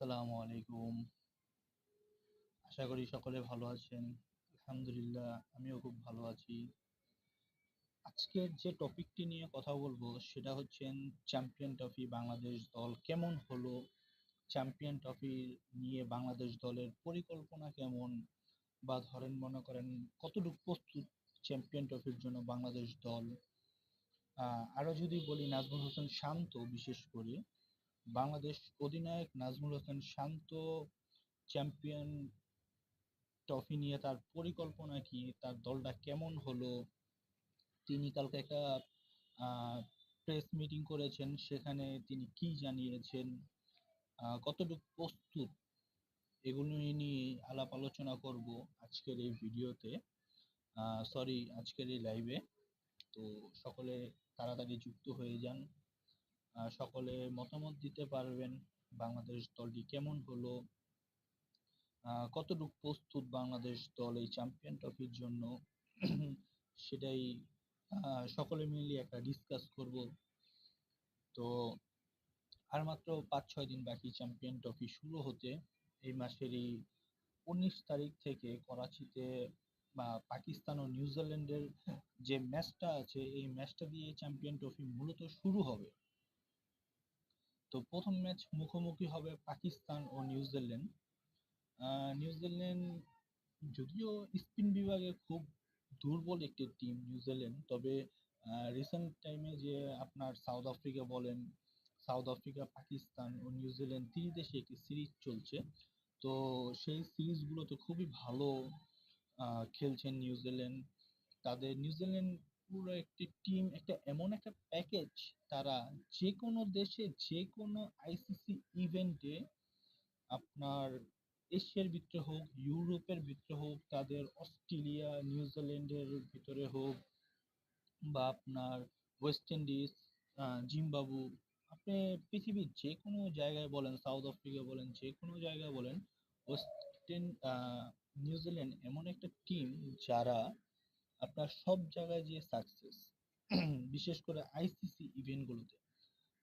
আসসালামু আলাইকুম। আশা করি সকলে ভালো আছেন। আলহামদুলিল্লাহ, আমিও খুব ভালো আছি। আজকের যে টপিকটি নিয়ে কথা বলব, সেটা হচ্ছেন চ্যাম্পিয়ন ট্রফি বাংলাদেশ দল কেমন হলো? চ্যাম্পিয়ন ট্রফি নিয়ে বাংলাদেশ দলের পরিকল্পনা কেমন? বা ধরেন মনে করেন কতটুকু প্রস্তুত চ্যাম্পিয়ন ট্রফির জন্য বাংলাদেশ দল? আ আরও যদি বলি, নাজমুল হোসেন শান্ত বিশেষ করে বাংলাদেশ অধিনায়ক নাজমুল হোসেন শান্ত চ্যাম্পিয়ন ট্রফি নিয়ে তার পরিকল্পনা কি? তার দলটা কেমন হলো? তিনি কালকে একটা প্রেস মিটিং করেছেন। সেখানে তিনি কি জানিয়েছেন? কতটুকু প্রস্তুত? এগুলো নিয়ে আলাপ আলোচনা করব আজকের এই ভিডিওতে। সরি আজকের এই লাইভে। তো সকলে তাড়াতাড়ি যুক্ত হয়ে যান। সকলে মতামত দিতে পারবেন। বাংলাদেশ দলটি কেমন হলো? কতটুকু প্রস্তুত বাংলাদেশ দল এই চ্যাম্পিয়ন ট্রফির জন্য? সেটাই সকলে মিলে একটা ডিসকাস করব। তো আর মাত্র ৫-৬ দিন বাকি চ্যাম্পিয়ন ট্রফি শুরু হতে। এই মাসেরই ১৯ তারিখ থেকে করাচিতে বা পাকিস্তান ও নিউজিল্যান্ডের যে ম্যাচটা আছে, এই ম্যাচটা দিয়ে চ্যাম্পিয়ন ট্রফি মূলত শুরু হবে। তো প্রথম ম্যাচ মুখোমুখি হবে পাকিস্তান ও নিউজিল্যান্ড। নিউজিল্যান্ড যদিও স্পিন বিভাগে খুব দুর্বল একটি টিম নিউজিল্যান্ড। তবে রিসেন্ট টাইমে যে আপনার সাউথ আফ্রিকা বলেন, সাউথ আফ্রিকা, পাকিস্তান ও নিউজিল্যান্ড তিন দেশে একটি সিরিজ চলছে। তো সেই সিরিজগুলোতে খুবই ভালো খেলছেন নিউজিল্যান্ড। তাদের নিউজিল্যান্ড পুরো একটি টিম একটা এমন একটা প্যাকেজ তারা যে কোনো দেশে যেকোনো আইসিসি ইভেন্টে আপনার এশিয়ার ভিতরে হোক, ইউরোপের ভিতরে হোক, তাদের অস্ট্রেলিয়া, নিউজিল্যান্ডের ভিতরে হোক বা আপনার ওয়েস্ট ইন্ডিজ, জিম্বাবু, আপনি পৃথিবীর যে কোনো জায়গায় বলেন, সাউথ আফ্রিকা বলেন, যে কোনো জায়গায় বলেন, ওয়েস্টেন আ নিউজিল্যান্ড এমন একটা টিম যারা আপনার সব জায়গায় যেয়ে সাকসেস। বিশেষ করে আইসিসি ইভেন্টগুলোতে।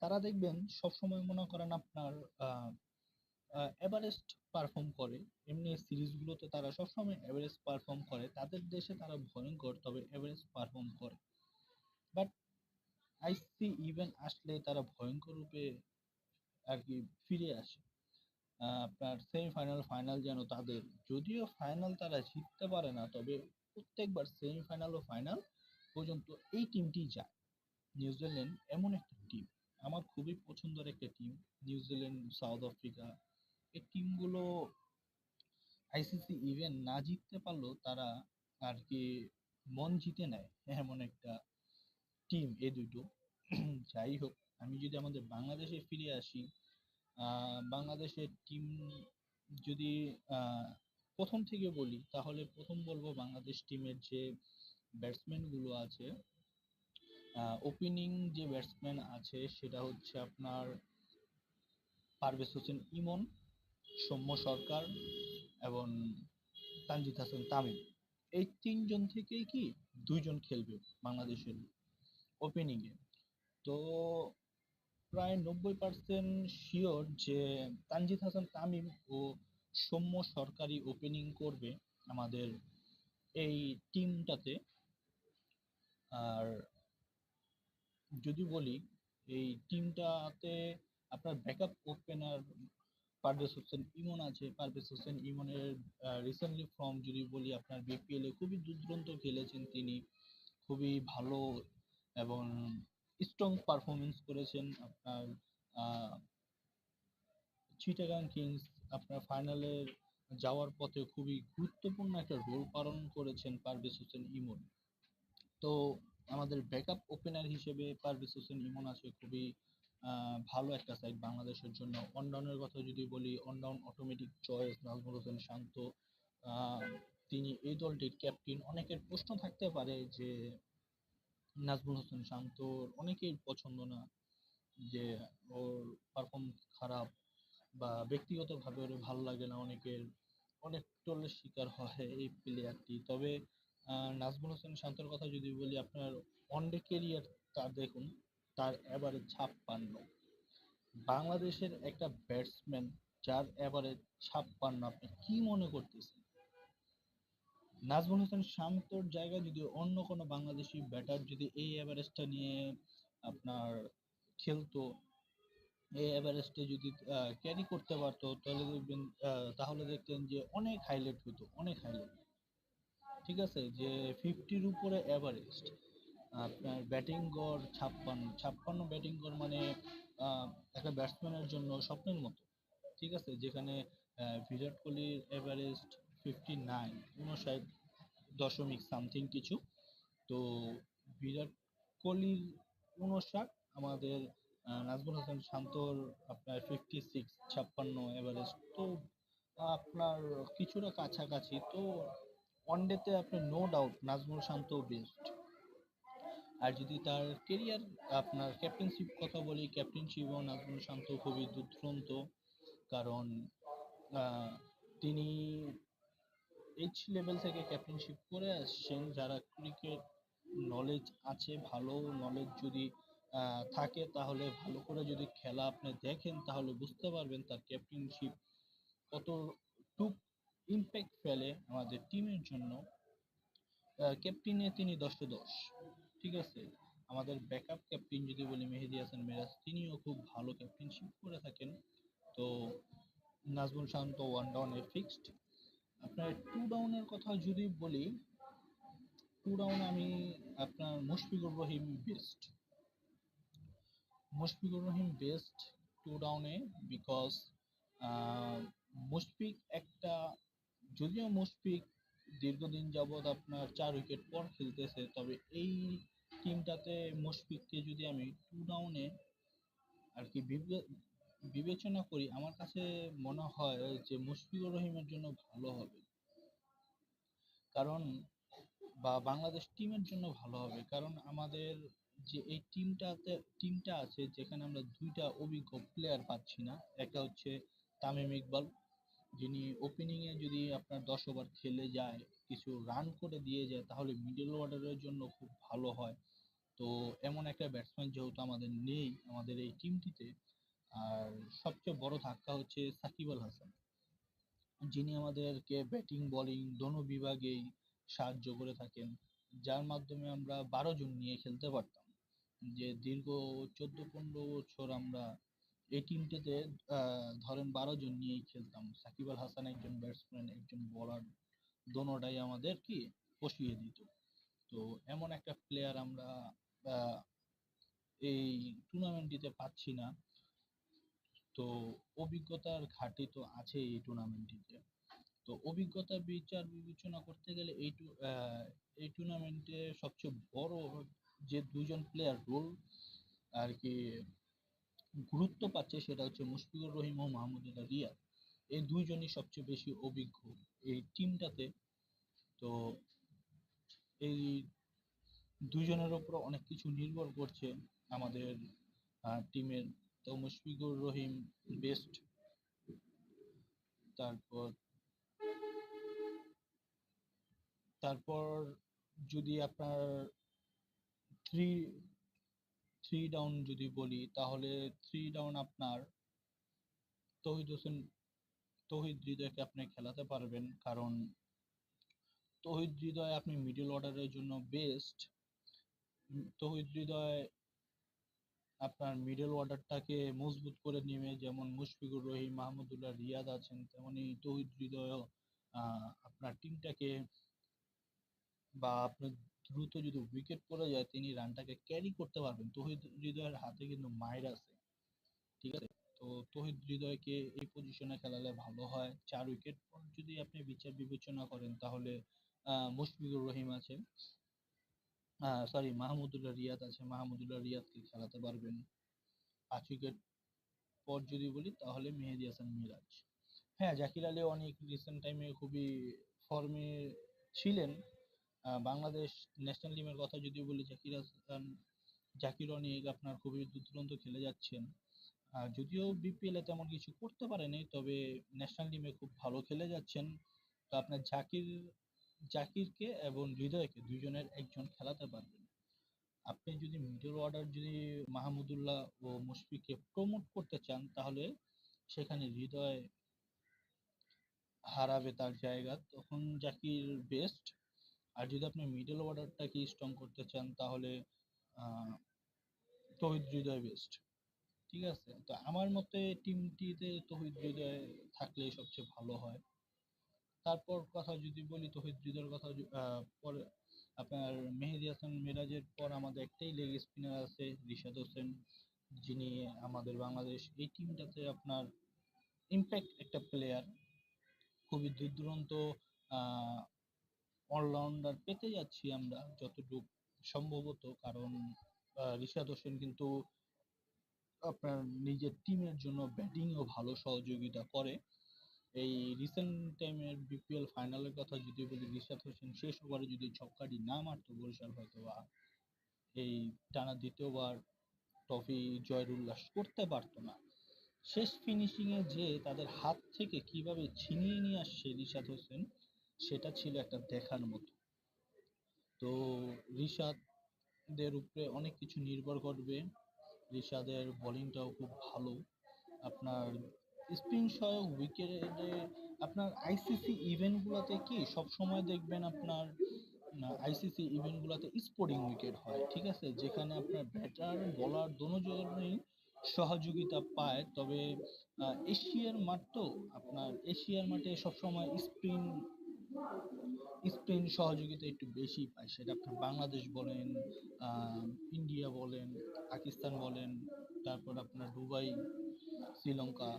তারা দেখবেন সবসময় মনে করেন আপনার এভারেস্ট পারফর্ম করে। এমনি সিরিজগুলোতে তারা সবসময় এভারেজ পারফর্ম করে। তাদের দেশে তারা ভয়ংকর তবে এভারেজ পারফর্ম করে। বাট আইসিসি ইভেন্ট আসলে তারা ভয়ংকর রূপে আর কি ফিরে আসে। আপনার সেমিফাইনাল, ফাইনাল যেন তাদের যদিও ফাইনাল তারা জিততে পারে না তবে প্রত্যেকবার সেমিফাইনাল ও ফাইনাল পর্যন্ত এই টিমটি যায়। নিউজিল্যান্ড এমন একটা টিম। আমার খুবই পছন্দের একটা টিম। নিউজিল্যান্ড, সাউথ আফ্রিকা এই টিমগুলো আইসিসি ইভেন্ট না জিততে পারলেও তারা আর কি মন জিতে নেয়। এমন একটা টিম এ দুটো। যাই হোক আমি যদি আমাদের বাংলাদেশে ফিরে আসি, বাংলাদেশের টিম যদি ১ম থেকে বলি তাহলে প্রথম বলব বাংলাদেশ টিমের যে ব্যাটসম্যানগুলো আছে, ওপেনিং যে ব্যাটসম্যান আছে সেটা হচ্ছে আপনার পারভেজ হোসেন ইমন, সৌম্য সরকার এবং তানজিদ হাসান তামিম। এই ৩ জন থেকেই কি ২ জন খেলবে বাংলাদেশের ওপেনিং এ। তো প্রায় ৯০% সিওর যে তানজিদ হাসান তামিম ও সৌম্য সরকারি ওপেনিং করবে আমাদের এই টিমটাতে। আর যদি বলি, এই টিমটাতে আপনার ব্যাকআপ ওপেনার পারভেজ হোসেন ইমন আছে। পারভেজ হোসেন ইমনের রিসেন্টলি ফর্ম যদি বলি আপনার বিপিএল এ খুবই দুর্দান্ত খেলেছেন তিনি। খুবই ভালো এবং স্ট্রং পারফরম্যান্স করেছেন আপনার চিটাগাং কিংস আপনার ফাইনালে যাওয়ার পথে খুবই গুরুত্বপূর্ণ একটা রোল পালন করেছেন পারভেজ হোসেন ইমন। তো আমাদের ব্যাকআপ ওপেনার হিসেবে পারভেজ হোসেন ইমন আছে খুবই ভালো একটা সাইড বাংলাদেশের জন্য। অন ডাউন এর কথা যদি বলি one down automatic choice Najmul Hossain Shanto. তিনি এই দলটির ক্যাপ্টেন। অনেকের প্রশ্ন থাকতে পারে যে নাজমুল হোসেন শান্তর অনেকের পছন্দ না। যে ওর পারফরম্যান্স খারাপ বা ব্যক্তিগতভাবে ওরে ভালো লাগে না অনেকের। অনেক ট্রোলের শিকার হয় এই প্লেয়ারটি। তবে নাজমুল হোসেন শান্তর কথা যদি বলি, আপনার ওয়ানডে ক্যারিয়ার তার দেখুন, তার এভারেজ ৫৬। বাংলাদেশের একটা ব্যাটসম্যান যার এভারেজ ছাপ্পান্ন আপনি কি মনে করতেছেন নাজমুল হোসেন শান্তর জায়গায় যদি অন্য কোনো বাংলাদেশি ব্যাটার যদি এই এভারেজটা নিয়ে আপনার খেলতো এই এভারেজটা যদি ক্যারি করতে পারতো, তাহলে দেখবেন তাহলে দেখতেন যে অনেক হাইলাইট হতো, অনেক হাইলাইট ঠিক আছে? যে ফিফটির উপরে এভারেস্ট আপনার ব্যাটিং গড় ছাপ্পান্ন ছাপ্পান্ন ব্যাটিং গড় মানে একটা ব্যাটসম্যানের জন্য স্বপ্নের মতো। ঠিক আছে? যেখানে বিরাট কোহলির এভারেস্ট ফিফটি নাইন উনষাট দশমিক সামথিং কিছু। তো বিরাট কোহলির উনষাট, আমাদের নাজমুল হাসান শান্তর আপনার ফিফটি সিক্স ছাপ্পান্ন এভারেজ তো, আপনার কিছুটা কাছাকাছি, তো ওয়ানডেতে আপনার no doubt Najmul Shanto best আর যদি তার কেরিয়ার আপনার ক্যাপ্টেনশিপ কথা বলি ক্যাপ্টেনশিপ ও নাজমুল শান্ত খুবই দুর্দান্ত। কারণ তিনি এইচ লেভেল থেকে ক্যাপ্টেনশিপ করে আসছেন। যারা ক্রিকেট নলেজ আছে, ভালো নলেজ যদি থাকে, তাহলে ভালো করে যদি খেলা আপনি দেখেন, তাহলে বুঝতে পারবেন তার ক্যাপ্টেনশিপ কতটুক ইম্প্যাক্ট ফেলে আমাদের টিমের জন্য। ক্যাপ্টেনে তিনি দশে দশ ঠিক আছে? আমাদের ব্যাকআপ ক্যাপ্টেন যদি বলি, মেহেদি হাসান মিরাজ, তিনিও খুব ভালো ক্যাপ্টেনশিপ করে থাকেন। তো নাজমুল শান্ত ওয়ান ডাউনে ফিক্সড আপনার টু ডাউনের কথা যদি বলি টু ডাউন আমি আপনার Mushfiqur Rahim best Mushfiqur Rahim best two ডাউনে বিকজ মুশফিক একটা, যদিও মুশফিক দীর্ঘদিন যাবৎ আপনার চার উইকেট পর খেলতেছে, তবে এই টিমটাতে মুশফিককে যদি আমি টু ডাউনে আর কি বিবে- বিবেচনা করি, আমার কাছে মনে হয় যে মুশফিকুর রহিমের জন্য ভালো হবে। কারণ, বা বাংলাদেশ টিমের জন্য ভালো হবে। কারণ আমাদের যে এই টিমটাতে টিমটা আছে যেখানে আমরা দুইটা অভিজ্ঞ প্লেয়ার পাচ্ছি না। একটা হচ্ছে তামিম ইকবাল, যিনি ওপেনিং এ যদি আপনার দশ ওভার খেলে যায়, কিছু রান করে দিয়ে যায়, তাহলে মিডল অর্ডারের জন্য খুব ভালো হয়। তো এমন একটা ব্যাটসম্যান যেহেতু আমাদের নেই আমাদের এই টিমটিতে আর সবচেয়ে বড় ধাক্কা হচ্ছে সাকিব আল হাসান। যিনি আমাদেরকে ব্যাটিং বলিং দোনো বিভাগেই সাহায্য করে থাকেন, যার মাধ্যমে আমরা বারো জন নিয়ে খেলতে পারতাম। যে দীর্ঘ চোদ্দ, পনেরো বছর আমরা এই টিমটাতে ধরেন বারো জন নিয়েই খেলতাম। সাকিব আল হাসান একজন ব্যাটসম্যান একজন বোলার দোনোটাই আমাদের কি পশিয়ে দিত। তো এমন একটা প্লেয়ার আমরা এই টুর্নামেন্টটিতে পাচ্ছি না। তো অভিজ্ঞতার ঘাটতি তো আছে এই টুর্নামেন্টটিতে তো অভিজ্ঞতা, বিচার, বিবেচনা করতে গেলে এই এই টুর্নামেন্টে সবচেয়ে বড় যে দুজন প্লেয়ার রোল আর কি গুরুত্ব পাচ্ছে সেটা হচ্ছে মুশফিকুর রহিম ও মাহমুদুল্লাহ রিয়া এই দুইজনই সবচেয়ে বেশি অভিজ্ঞ এই টিমটাতে তো এই দুইজনের উপর অনেক কিছু নির্ভর করছে আমাদের টিমের তো মুশফিকুর রহিম বেস্ট তারপর তারপর যদি আপনার থ্রি থ্রি ডাউন যদি বলি, তাহলে থ্রি ডাউন আপনার তৌহিদ হোসেন, তৌহিদ হৃদয়কে আপনি খেলাতে পারবেন। কারণ তৌহিদ হৃদয় আপনি মিডল অর্ডারের জন্য বেস্ট তৌহিদ হৃদয় আপনার মিডল অর্ডারটাকে মজবুত করে নেবে, যেমন মুশফিকুর রহিম, মাহমুদুল্লাহ রিয়াদ আছেন, তেমনি তৌহিদ হৃদয় আপনার টিমটাকে বা আপনার দ্রুত যদি উইকেট পড়ে যায়, তিনি রানটাকে ক্যারি করতে পারবেন। তৌহিদ হৃদয়ের হাতে কিন্তু মাইর আছে। ঠিক আছে? তো তৌহিদ হৃদয়কে এই পজিশনে খেলালে ভালো হয়। চার উইকেট যদি আপনি বিচার বিবেচনা করেন, তাহলে মুশফিকুর রহিম আছে। সরি মাহমুদুল্লাহ রিয়াদ আছে। মাহমুদুল্লাহ রিয়াদকে খেলাতে পারবেন। পাঁচ উইকেট পর যদি বলি, তাহলে মেহেদি হাসান মিরাজ। হ্যাঁ জাকির আলী অনেক রিসেন্ট টাইমে খুবই ফর্মে ছিলেন। বাংলাদেশ ন্যাশনাল টিমের কথা যদি বলি, জাকির হাসান জাকির অনেক আপনার খুবই দুর্দান্ত খেলে যাচ্ছেন। যদিও বিপিএল তেমন কিছু করতে পারেনি, তবে ন্যাশনাল টিমে খুব ভালো খেলে যাচ্ছেন। তো আপনার জাকির, জাকিরকে এবং হৃদয়কে দুজনের একজন খেলাতে পারবেন। আপনি যদি মিডল অর্ডার যদি মাহমুদুল্লাহ ও মুশফিককে প্রমোট করতে চান, তাহলে সেখানে হৃদয় হারাবে তার জায়গা। তখন জাকির বেস্ট আর যদি আপনি মিডল অর্ডারটাকে স্ট্রং করতে চান, তাহলে তৌহিদ হৃদয় বেস্ট ঠিক আছে? তো আমার মতে টিমটিতে তৌহিদ হৃদয় থাকলে সবচেয়ে ভালো হয়। তারপর কথা যদি বলি, তৌহিদ হৃদয়ের কথা পরে আপনার মেহেদী হাসান মিরাজের পর আমাদের একটাই লেগ স্পিনার আছে, রিশাদ হোসেন, যিনি আমাদের বাংলাদেশ। এই টিমটাতে আপনার ইম্প্যাক্ট একটা প্লেয়ার খুবই দূর দূরান্ত অলরাউন্ডার পেতে যাচ্ছি আমরা যতটুকু সম্ভবত, কারণ রিশাদ হোসেন কিন্তু আপনার নিজের টিমের জন্য ব্যাটিংও ভালো সহযোগিতা করে। এই রিসেন্ট টাইমের বিপিএল ফাইনালের কথা যদি বলি, রিশাদ হোসেন শেষ ওভারে যদি ছক্কাটি না মারতো, বরিশাল হয়তো বা এই টানা দ্বিতীয়বার ট্রফি জয়ের উল্লাস করতে পারতো না। শেষ ফিনিশিং এ যে তাদের হাত থেকে কীভাবে ছিনিয়ে নিয়ে আসছে রিশাদ হোসেন সেটা ছিল একটা দেখার মতো। তো রিশাদের উপরে অনেক কিছু নির্ভর করবে। রিশাদের বোলিংটাও খুব ভালো। আপনার স্পিন সহায়ক উইকেটে আপনার আইসিসি ইভেন্টগুলোতে কি সব সময় দেখবেন আপনার আইসিসি ইভেন্টগুলোতে স্পোর্টিং উইকেট হয়, ঠিক আছে? যেখানে আপনার ব্যাটার বলার দুজনেই সহযোগিতা পায়। তবে এশিয়ার মাঠ তো, আপনার এশিয়ার মাঠে সবসময় স্পিন স্পিন সহযোগিতা একটু বেশি পায়, সেটা আপনার বাংলাদেশ বলেন ইন্ডিয়া বলেন, পাকিস্তান বলেন, তারপর আপনার দুবাই, শ্রীলঙ্কা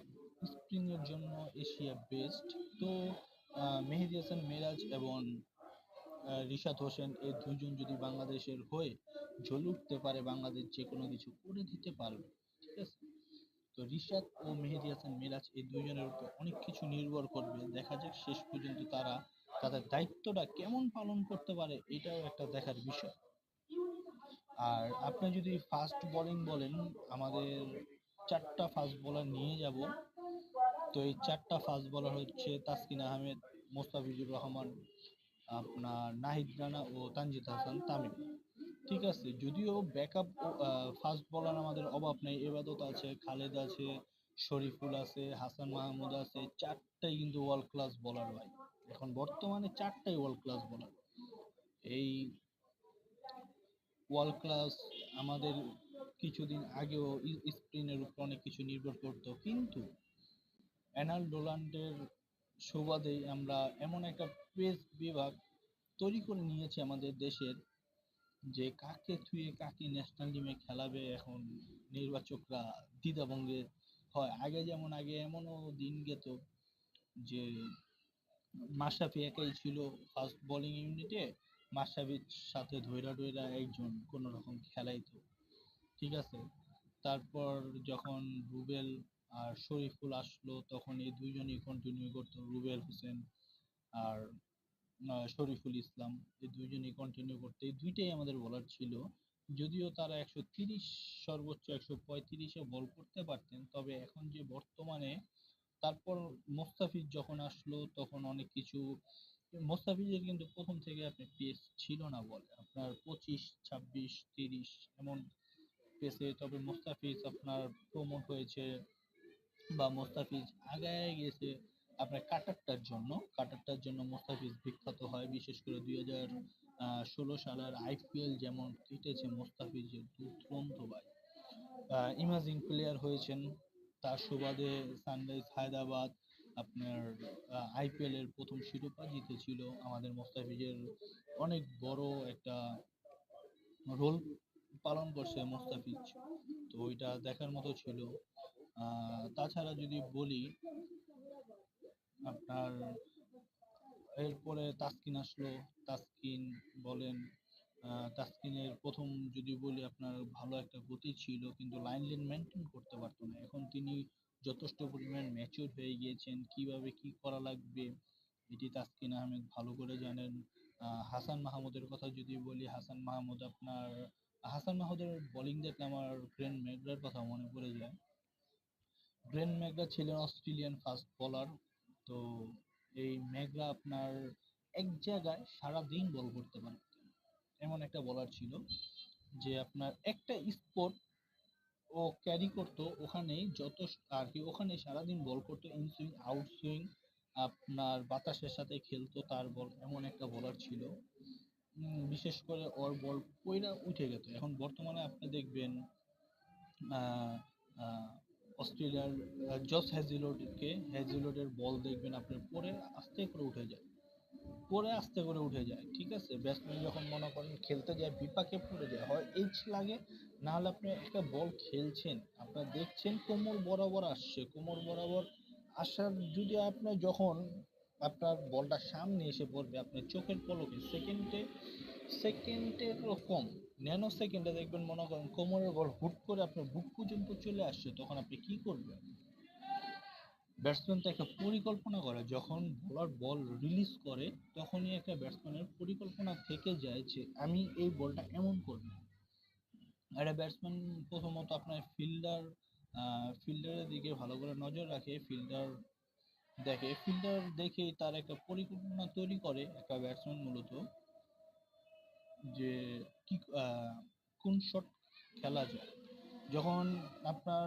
স্পিনের জন্য এশিয়া বেস্ট তো মেহেদী হাসান মিরাজ এবং রিশাদ হোসেন এই দুজন যদি বাংলাদেশের হয়ে জ্বলে উঠতে পারে, বাংলাদেশ যে কোনো কিছু করে দিতে পারবে, ঠিক আছে? তো রিশাদ ও মেহেদী হাসান মিরাজ এই দুজনের উপর অনেক কিছু নির্ভর করবে। দেখা যাক শেষ পর্যন্ত তারা তাদের দায়িত্বটা কেমন পালন করতে পারে, এটাও একটা দেখার বিষয়। আর আপনি যদি ফাস্ট বোলিং বলেন, আমাদের চারটা ফাস্ট বোলার নিয়ে যাব। তো এই চারটা ফাস্ট বোলার হচ্ছে তাসকিন আহমেদ, মোস্তাফিজুর রহমান, আপনার নাহিদ রানা ও তানজিদ হাসান তামিম। ঠিক আছে, যদিও ব্যাকআপ ফাস্ট বলার আমাদের অভাব নেই, এবাদত আছে, খালেদ আছে, শরীফুল আছে, হাসান মাহমুদ আছে, চারটাই কিন্তু ওয়ার্ল্ড ক্লাস বলার ভাই। এখন বর্তমানে চারটাই ওয়ার্ল্ড ক্লাস বোলার এই ওয়ার্ল্ড ক্লাস আমাদের কিছুদিন আগেও স্পিনের উপর অনেক কিছু নির্ভর করতো। কিন্তু অ্যানাল ডোলান্ডের সুবাদেই আমরা এমন একটা পেস বিভাগ তৈরি করে নিয়েছি আমাদের দেশের, যে কাকে থুয়ে কাকে ন্যাশনাল টিমে খেলাবে এখন নির্বাচকরা দ্বিধাভঙ্গে হয়। আগে যেমন, আগে এমনও দিন গেত যে মাশরাফি একাই ছিল ফার্স্ট বোলিং ইউনিটে মাশরাফির সাথে ধৈরা ধৈরা একজন কোন রকম খেলাইতো। ঠিক আছে? তারপর যখন রুবেল আর শরীফুল আসলো, তখন এই দুইজনই কন্টিনিউ করতো, রুবেল হোসেন আর শরীফুল ইসলাম। এই দুইজনই কন্টিনিউ করতো। এই দুইটাই আমাদের বলার ছিল। যদিও তারা একশো তিরিশ সর্বোচ্চ, একশো পঁয়ত্রিশে বল করতে পারতেন, তবে এখন যে বর্তমানে তারপর মোস্তাফিজ যখন আসলো, তখন অনেক কিছু, মোস্তাফিজের কিন্তু প্রথম থেকে আপনি পেস ছিল না বলে। আপনার পঁচিশ, ছাব্বিশ, তিরিশ এমন পেসে তবে মোস্তাফিজ আপনার প্রমোট হয়েছে বা মোস্তাফিজ আগায় গেছে আপনার কাটারটার জন্য। কাটারটার জন্য মোস্তাফিজ বিখ্যাত হয়। বিশেষ করে দুই হাজার ষোলো সালের আইপিএল যেমন জিতেছে মোস্তাফিজের দুরন্ত ভাই। ইমাজিং প্লেয়ার হয়েছেন। তার সুবাদে সানরাইজ হায়দ্রাবাদ আপনার আইপিএল এর প্রথম শিরোপা জিতেছিল আমাদের মোস্তাফিজের অনেক বড় একটা রোল পালন করছে মোস্তাফিজ। তো ওইটা দেখার মতো ছিল। তাছাড়া যদি বলি, আপনার এরপরে তাসকিন আসলো। তাসকিন বলেন তাসকিনের প্রথম যদি বলি, আপনার ভালো একটা গতি ছিল, কিন্তু লাইন লেন মেনটেন করতে পারতো না। এখন তিনি যথেষ্ট পরিমাণ ম্যাচিউর হয়ে গিয়েছেন, কীভাবে কি করা লাগবে? এটি তাসকিন আহমেদ ভালো করে জানেন। হাসান মাহমুদের কথা যদি বলি, হাসান মাহমুদ আপনার, হাসান মাহমুদের বোলিং দেখলে আমার গ্রেন ম্যাকগ্রার কথা মনে পড়ে যায়। গ্রেন ম্যাকগ্রা ছিলেন অস্ট্রেলিয়ান ফাস্ট বোলার তো এই ম্যাকগ্রা আপনার এক জায়গায় সারা দিন বল করতে পারতেন এমন একটা বলার ছিল যে আপনার একটা স্পোর্ট ও ক্যারি করতো ওখানেই যত আর কি, ওখানে সারাদিন বল করতো ইন সুইং আউট সুইং আপনার বাতাসের সাথে খেলতো তার বল, এমন একটা বলার ছিল। বিশেষ করে ওর বল পইরা উঠে গেত। এখন বর্তমানে আপনি দেখবেন অস্ট্রেলিয়ার জস হ্যাজিলোডকে, হ্যাজিলোডের বল দেখবেন আপনার পরে আস্তে করে উঠে যায়। পরে আস্তে করে উঠে যায়, ঠিক আছে? ব্যাটসম্যান যখন মনে করেন খেলতে যায়, বিপাকে পড়ে যায়, হয় এইচ লাগে, না হলে আপনি একটা বল খেলছেন, আপনার দেখছেন কোমর বরাবর আসছে, কোমর বরাবর আসার যদি আপনার যখন আপনার বলটা সামনে এসে পড়বে, আপনার চোখের পলকে সেকেন্ডে সেকেন্ডের কম ন্যানো সেকেন্ডে দেখবেন মনে করেন কোমরের বল হুট করে আপনার বুক পর্যন্ত চলে আসছে, তখন আপনি কি করবেন? ব্যাটসম্যান একটা পরিকল্পনা করে। যখন বোলার বল রিলিজ করে, তখনই একটা ব্যাটসম্যানের পরিকল্পনা থেকে যায় যে, আমি এই বলটা এমন করব। একটা ব্যাটসম্যান প্রথমত আপনার ফিল্ডার ফিল্ডারের দিকে ভালো করে নজর রাখে ফিল্ডার দেখে। ফিল্ডার দেখেই তার একটা পরিকল্পনা তৈরি করে, একটা ব্যাটসম্যান মূলত, যে কি কোন শট খেলা যায়। যখন আপনার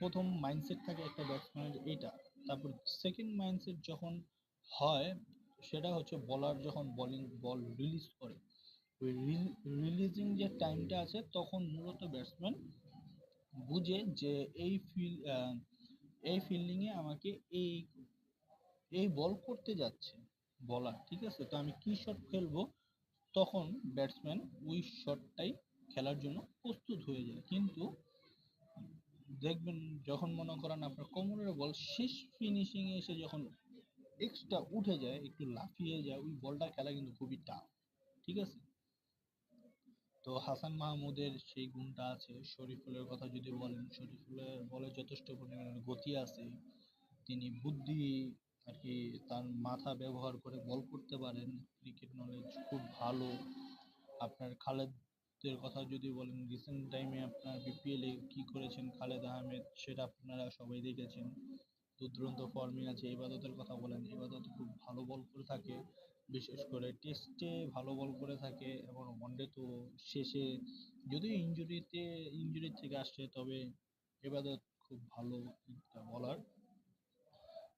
প্রথম মাইন্ডসেট থাকে একটা ব্যাটসম্যানের এইটা। তারপর সেকেন্ড মাইন্ডসেট যখন হয়, সেটা হচ্ছে বলার যখন বোলিং বল রিলিজ করে। ওই রিলিজিং যে টাইমটা আছে, তখন মূলত ব্যাটসম্যান বুঝে যে এই ফিল এই ফিল্ডিংয়ে আমাকে এই এই বল করতে যাচ্ছে বলার ঠিক আছে? তো আমি কি শট খেলব তখন ব্যাটসম্যান ওই শটটাই খেলার জন্য প্রস্তুত হয়ে যায়। কিন্তু দেখবেন যখন মনে করেন আপনার কোমরের বল শেষ ফিনিশিং এ এসে যখন এক্সট্রা উঠে যায়, একটু লাফিয়ে যায়, ওই বলটা খেলা কিন্তু খুবই টাফ ঠিক আছে? তো হাসান মাহমুদের সেই গুণটা আছে, শরীফুলের কথা যদি বলেন, শরীফুলের বলে যথেষ্ট পরিমাণে গতি আছে, তিনি বুদ্ধি আর কি তার মাথা ব্যবহার করে বল করতে পারেন ক্রিকেট নলেজ খুব ভালো, আপনার খালেদের কথা যদি বলেন রিসেন্ট টাইমে আপনার বিপিএল কি করেছেন খালেদ আহমেদ সেটা আপনারা সবাই দেখেছেন। দুর্দান্ত ফর্মে আছে ইবাদতের কথা বলেন ইবাদত খুব ভালো বল করে থাকে, বিশেষ করে টেস্টে ভালো বল করে থাকে এবং ওয়ানডে তো শেষে যদিও ইনজুরিতে ইনজুরি থেকে আসছে তবে ইবাদত খুব ভালো একটা বলার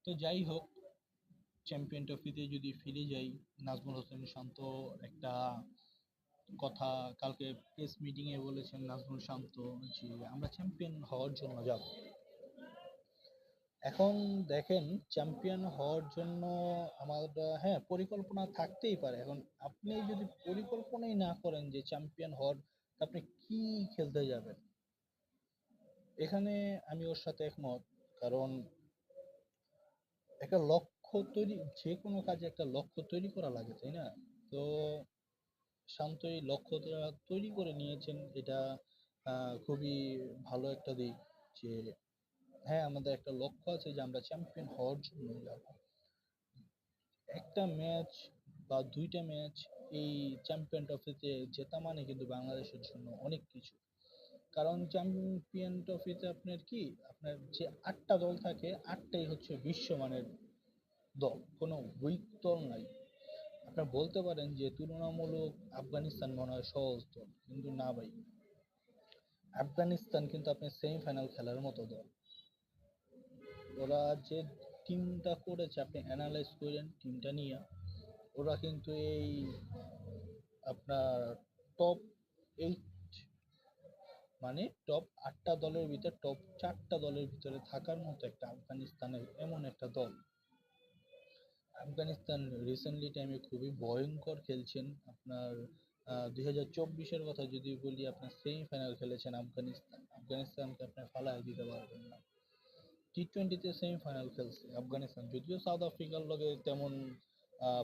তো যাই হোক চ্যাম্পিয়ন ট্রফিতে যদি ফিরে যাই, নাজমুল হোসেন শান্ত একটা কথা, কালকে প্রেস মিটিং এ বলেছেন নাজমুল শান্ত যে আমরা চ্যাম্পিয়ন হওয়ার জন্য যাব। এখন দেখেন চ্যাম্পিয়ন হওয়ার জন্য আমাদের হ্যাঁ পরিকল্পনা থাকতেই পারে। এখন আপনি যদি পরিকল্পনাই না করেন যে চ্যাম্পিয়ন হওয়ার আপনি কি খেলতে যাবেন? এখানে আমি ওর সাথে একমত। কারণ একটা লক্ষ্য তৈরি, যে কোনো কাজে একটা লক্ষ্য তৈরি করা লাগে, তাই না? তো শান্ত এই লক্ষ্যটা তৈরি করে নিয়েছেন এটা খুবই ভালো একটা দিক যে হ্যাঁ আমাদের একটা লক্ষ্য আছে যে আমরা চ্যাম্পিয়ন হওয়ার জন্য যাব। একটা ম্যাচ বা দুইটা ম্যাচ এই চ্যাম্পিয়ন ট্রফিতে জেতা মানে কিন্তু বাংলাদেশের জন্য অনেক কিছু। কারণ চ্যাম্পিয়ন ট্রফিতে আপনার কি? আপনার যে আটটা দল থাকে, আটটাই হচ্ছে বিশ্বমানের দল। কোনো উইক দল নাই। আপনার বলতে পারেন যে তুলনামূলক আফগানিস্তান মনে হয় সহজ দল কিন্তু না ভাই। আফগানিস্তান কিন্তু আপনি সেমিফাইনাল খেলার মতো দল। ওরা যে টিমটা করেছে, আপনি অ্যানালাইজ করেন টিমটা নিয়ে, ওরা কিন্তু এই আপনার টপ এইট মানে টপ আটটা দলের ভিতরে টপ চারটা দলের ভিতরে থাকার মতো একটা আফগানিস্তানের এমন একটা দল। আফগানিস্তান রিসেন্টলি টাইমে খুবই ভয়ঙ্কর খেলছেন আপনার দুই হাজার চব্বিশের কথা যদি বলি, আপনার সেমিফাইনাল খেলেছেন আফগানিস্তান। আফগানিস্তানকে আপনি ফালায় দিতে পারবেন না। টি টোয়েন্টিতে সেমিফাইনাল খেলছে আফগানিস্তান। যদিও সাউথ আফ্রিকার লগে তেমন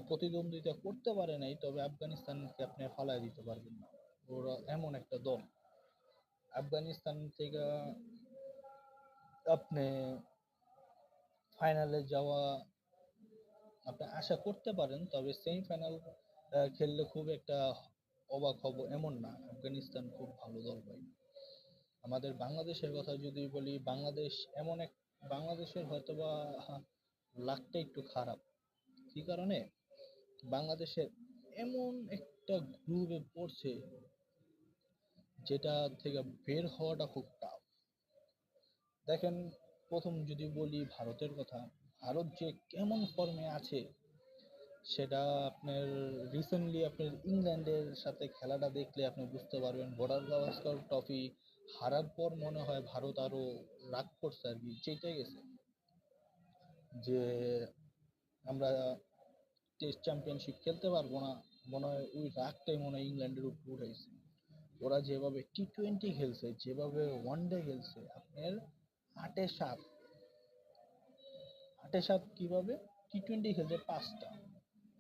প্রতিদ্বন্দ্বিতা করতে পারে নাই, তবে আফগানিস্তানকে আপনি ফালায় দিতে পারবেন না। ওরা এমন একটা দল। আফগানিস্তান থেকে আপনি ফাইনালে যাওয়া আপনি আশা করতে পারেন, তবে সেমিফাইনাল খেললে খুব একটা অবাক হব এমন না। আফগানিস্তান খুব ভালো দল ভাই। আমাদের বাংলাদেশের কথা যদি বলি, বাংলাদেশ এমন এক, বাংলাদেশের হয়তোবা লাকটা একটু খারাপ। কি কারণে? বাংলাদেশের এমন একটা গ্রুপে পড়ছে, যেটা থেকে বের হওয়াটা খুব টাফ দেখেন, প্রথম যদি বলি ভারতের কথা ভারত যে কেমন ফর্মে আছে, সেটা আপনার রিসেন্টলি আপনার ইংল্যান্ডের সাথে খেলাটা দেখলে আপনি বুঝতে পারবেন। বর্ডার গাভাস্কর ট্রফি হারার পর মনে হয় ভারত আরও রাগ করছে আর কি চেতে গেছে। যে আমরা টেস্ট চ্যাম্পিয়নশিপ খেলতে পারব না, মনে হয় ওই রাগটাই মনে হয় ইংল্যান্ডের উপর উঠাইছে ওরা যেভাবে টি টোয়েন্টি খেলছে, যেভাবে ওয়ান ডে খেলছে, আপনার আটে সাত আটে সাত কীভাবে? টি টোয়েন্টি খেলছে পাঁচটা।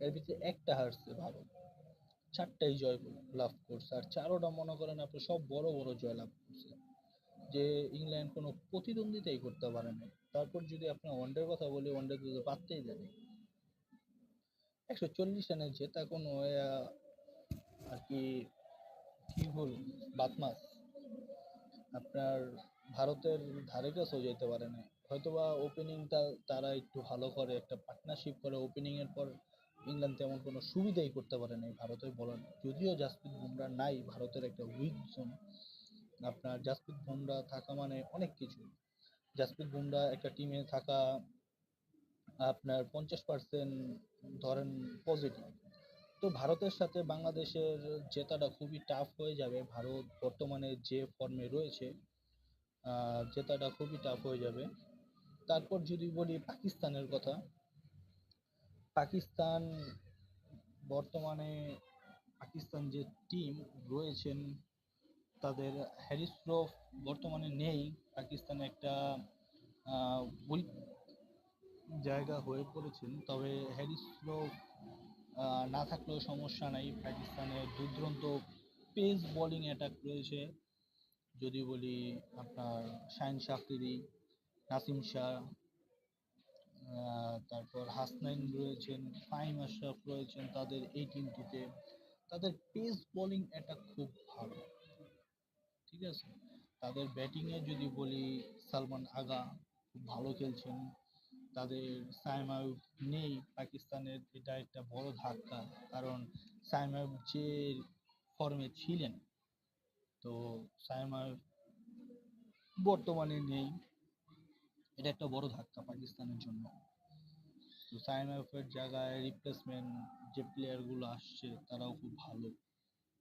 এর ভিতরে একটা হারছে ভারত। চারটাই জয় লাভ করছে। আর চারোটা মনে করেন আপনি সব বড় বড় জয় লাভ করছে। যে ইংল্যান্ড কোনো প্রতিদ্বন্দ্বিতাই করতে পারে না তারপর যদি আপনি ওয়ানডের কথা বলি, ওয়ানডে তো পারতেই দেয়নি। একশো চল্লিশ রানে জেতা কোনো আর কি কি বলব বাতমাস আপনার ভারতের ধারে কাছেও যেতে পারে না হয়তোবা ওপেনিংটা তারা একটু ভালো করে, একটা পার্টনারশিপ করে ওপেনিং এর পর ইংল্যান্ড তেমন কোনো সুবিধাই করতে পারে নাই, ভারতের বলার যদিও জাসপ্রীত বুমরা নাই, ভারতের একটা উইক জোন আপনার জাসপ্রীত বুমরা থাকা মানে অনেক কিছু। জাসপ্রীত বুমরা একটা টিমে থাকা আপনার পঞ্চাশ পার্সেন্ট ধরেন পজিটিভ তো ভারতের সাথে বাংলাদেশের জেতাটা খুবই টাফ হয়ে যাবে। ভারত বর্তমানে যে ফর্মে রয়েছে জেতাটা খুবই টাফ হয়ে যাবে। তারপর যদি বলি পাকিস্তানের কথা, পাকিস্তান বর্তমানে পাকিস্তান যে টিম রয়েছেন, তাদের হ্যারিস রফ বর্তমানে নেই। পাকিস্তানে একটা উইক জায়গা হয়ে পড়েছেন। তবে হ্যারিস রফ না থাকলেও সমস্যা নাই। পাকিস্তানে দুর্দান্ত পেস বোলিং অ্যাটাক রয়েছে। যদি বলি আপনার শাহিন শাফরিদি নাসিম শাহ তারপর হাসনাইন রয়েছেন, ফাহিম আশরাফ রয়েছেন তাদের এই টিমটিতে তাদের পেস বোলিং অ্যাটাক খুব ভালো, ঠিক আছে? তাদের ব্যাটিংয়ে যদি বলি, সালমান আগা খুব ভালো খেলছেন। তাদের সাইম নেই, পাকিস্তানের এটা একটা বড় ধাক্কা, কারণ সাইম আয়ুব যে ফর্মে ছিলেন, তো সাইম বর্তমানে নেই। এটা একটা বড় ধাক্কা পাকিস্তানের জন্য। তো সাইম আয়ুবের জায়গায় রিপ্লেসমেন্ট যে প্লেয়ারগুলো আসছে, তারাও খুব ভালো।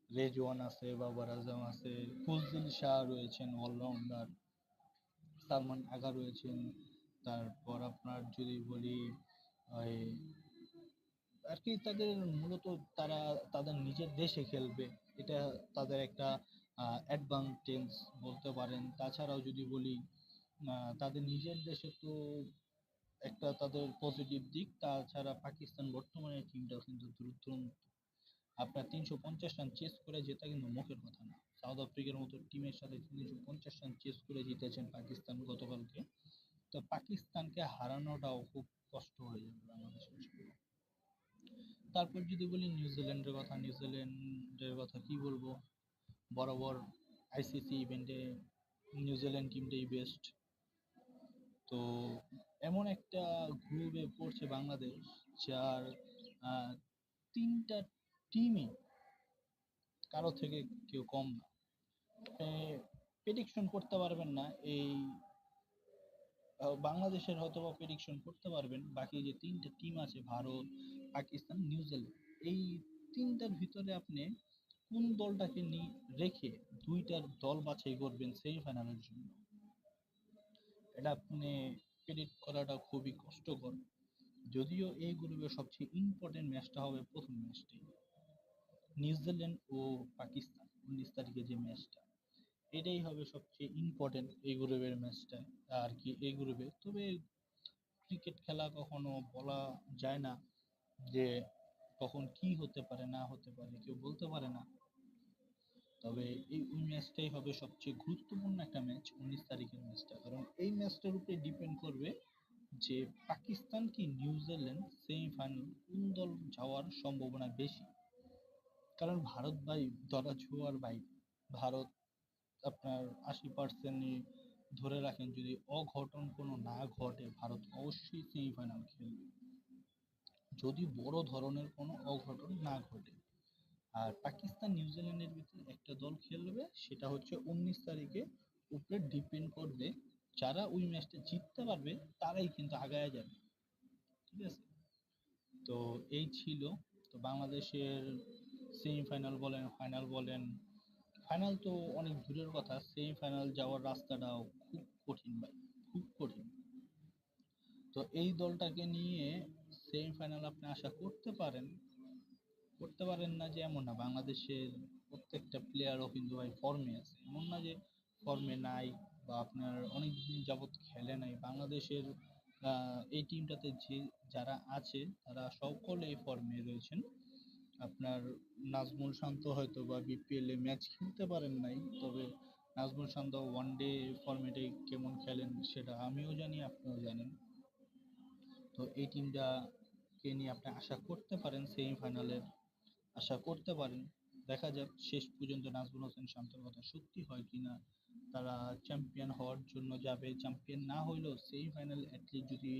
রেজওয়ান আছে, বাবার আজম আছে ফুজদিল শাহ রয়েছেন অলরাউন্ডার সালমান আগা রয়েছেন। তারপর আপনার যদি বলি, ওই আর কি তাদের মূলত তারা তাদের নিজের দেশে খেলবে। এটা তাদের একটা অ্যাডভান্টেজ বলতে পারেন। তাছাড়াও যদি বলি তাদের নিজের দেশে তো একটা তাদের পজিটিভ দিক, তাছাড়া পাকিস্তান বর্তমানে টিমটাও কিন্তু দুর্দান্ত আপনার তিনশো পঞ্চাশ রান চেস করে জেতা কিন্তু মুখের কথা না। সাউথ আফ্রিকার মতো টিমের সাথে তিনশো পঞ্চাশ রান চেস করে জিতেছেন পাকিস্তান গতকালকে। তো পাকিস্তানকে হারানোটাও খুব কষ্ট হয়ে যাবে বাংলাদেশের জন্য। তারপর যদি বলি নিউজিল্যান্ডের কথা নিউজিল্যান্ডের কথা কি বলব? বরাবর আইসিসি ইভেন্টে নিউজিল্যান্ড টিমটাই বেস্ট তো এমন একটা গ্রুপে পড়ছে বাংলাদেশ, যার তিনটা টিমই কারও থেকে কেউ কম না। প্রেডিকশন করতে পারবেন না, এই বাংলাদেশের হয়তো বা প্রেডিকশন করতে পারবেন, বাকি যে তিনটা টিম আছে, ভারত, পাকিস্তান নিউজিল্যান্ড এই তিনটার ভিতরে আপনি কোন দলটাকে নি, রেখে দুইটার দল বাছাই করবেন সেমিফাইনালের জন্য? এটা আপনি প্রেডিক্ট করাটা খুবই কষ্টকর। যদিও এই গ্রুপের সবচেয়ে ইম্পর্টেন্ট ম্যাচটা হবে প্রথম ম্যাচটি নিউজিল্যান্ড ও পাকিস্তান, উনিশ তারিখে যে ম্যাচটা এটাই হবে সবচেয়ে ইম্পর্টেন্ট এই গ্রুপের ম্যাচটা আর কি এই গ্রুপে। তবে ক্রিকেট খেলা কখনো বলা যায় না যে কখন কি হতে পারে, না হতে পারে, কেউ বলতে পারে না। তবে এই ওই ম্যাচটাই হবে সবচেয়ে গুরুত্বপূর্ণ একটা ম্যাচ উনিশ তারিখের ম্যাচটা। কারণ এই ম্যাচটার উপরে ডিপেন্ড করবে যে পাকিস্তান কি নিউজিল্যান্ড সেমিফাইনাল কোন দল যাওয়ার সম্ভাবনা বেশি। কারণ ভারত ভাই ধরা ছোঁয়ার বাইরে ভারত আপনার আশি পার্সেন্টই ধরে রাখেন, যদি অঘটন কোনো না ঘটে, ভারত অবশ্যই সেমিফাইনাল খেলবে। যদি বড় ধরনের কোনো অঘটন না ঘটে আর পাকিস্তান নিউজিল্যান্ডের ভিতরে একটা দল খেলবে, সেটা হচ্ছে উনিশ তারিখে উপরে ডিপেন্ড করবে যারা ওই ম্যাচটা জিততে পারবে, তারাই কিন্তু আগায় যাবে। ঠিক আছে? তো এই ছিল। তো বাংলাদেশের সেমিফাইনাল বলেন ফাইনাল বলেন ফাইনাল তো অনেক দূরের কথা সেমিফাইনাল যাওয়ার রাস্তাটাও খুব কঠিন ভাই, খুব কঠিন। তো এই দলটাকে নিয়ে সেমিফাইনাল আপনি আশা করতে পারেন করতে পারেন না যে এমন না, বাংলাদেশের প্রত্যেকটা প্লেয়ারও কিন্তু ভাই ফর্মে আছে। এমন না যে ফর্মে নাই বা আপনার অনেক দিন যাবৎ খেলে নাই। বাংলাদেশের এই টিমটাতে যে যারা আছে, তারা সকলেই ফর্মে রয়েছেন। আপনার নাজমুল শান্ত হয়তো বা বিপিএল ম্যাচ খেলতে পারেন নাই, তবে নাজমুল শান্ত ওয়ান ডে ফর্মেটে কেমন খেলেন সেটা আমিও জানি, আপনিও জানেন। তো এই টিমটাকে নিয়ে আপনি আশা করতে পারেন সেমিফাইনালের আশা করতে পারেন। দেখা যাক শেষ পর্যন্ত নাজমুল হোসেন শান্তর কথা সত্যি হয় কিনা। তারা চ্যাম্পিয়ন হওয়ার জন্য যাবে। চ্যাম্পিয়ন না হইলেও সেমিফাইনাল অ্যাটলিস্ট যদি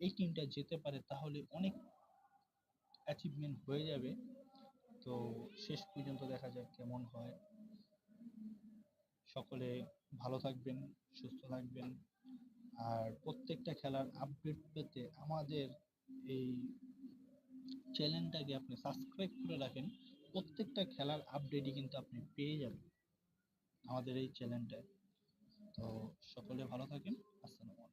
এই টিমটা যেতে পারে, তাহলে অনেক অ্যাচিভমেন্ট হয়ে যাবে। তো শেষ পর্যন্ত দেখা যাক কেমন হয়। সকলে ভালো থাকবেন, সুস্থ থাকবেন। আর প্রত্যেকটা খেলার আপডেট পেতে আমাদের এই চ্যানেলটাকে আপনি সাবস্ক্রাইব করে রাখেন, প্রত্যেকটা খেলার আপডেটই কিন্তু আপনি পেয়ে যাবেন আমাদের এই চ্যানেলটায় তো সকলে ভালো থাকেন, আসসালামু